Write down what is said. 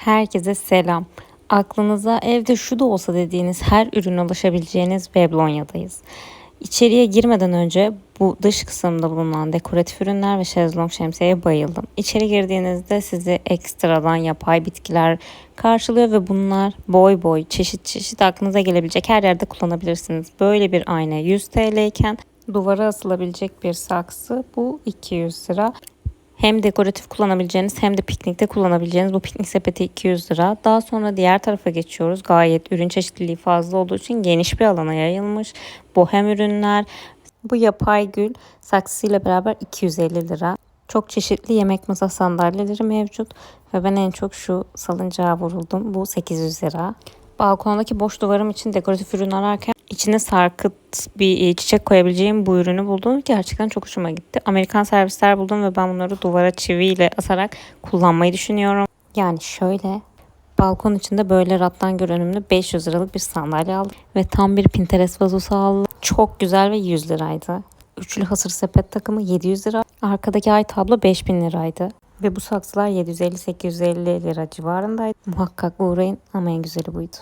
Herkese selam. Aklınıza evde şu da olsa dediğiniz her ürüne ulaşabileceğiniz Weblonya'dayız. İçeriye girmeden önce bu dış kısımda bulunan dekoratif ürünler ve şezlong şemsiyeye bayıldım. İçeri girdiğinizde sizi ekstradan yapay bitkiler karşılıyor ve bunlar boy boy çeşit çeşit aklınıza gelebilecek her yerde kullanabilirsiniz. Böyle bir ayna 100 TL iken duvara asılabilecek bir saksı bu 200 lira. Hem dekoratif kullanabileceğiniz hem de piknikte kullanabileceğiniz bu piknik sepeti 200 lira. Daha sonra diğer tarafa geçiyoruz. Gayet ürün çeşitliliği fazla olduğu için geniş bir alana yayılmış. Bohem ürünler. Bu yapay gül saksıyla beraber 250 lira. Çok çeşitli yemek masa sandalyeleri mevcut ve ben en çok şu salıncağa vuruldum. Bu 800 lira. Balkondaki boş duvarım için dekoratif ürün ararken içine sarkıt bir e, çiçek koyabileceğim bu ürünü buldum. Gerçekten çok hoşuma gitti. Amerikan servisler buldum ve ben bunları duvara çiviyle asarak kullanmayı düşünüyorum. Yani şöyle balkon içinde böyle rattan görünümlü 500 liralık bir sandalye aldım. Ve tam bir Pinterest vazosu aldım. Çok güzel ve 100 liraydı. Üçlü hasır sepet takımı 700 lira. Arkadaki ay tablo 5000 liraydı. Ve bu saksılar 750-850 lira civarındaydı. Muhakkak uğrayın ama en güzeli buydu.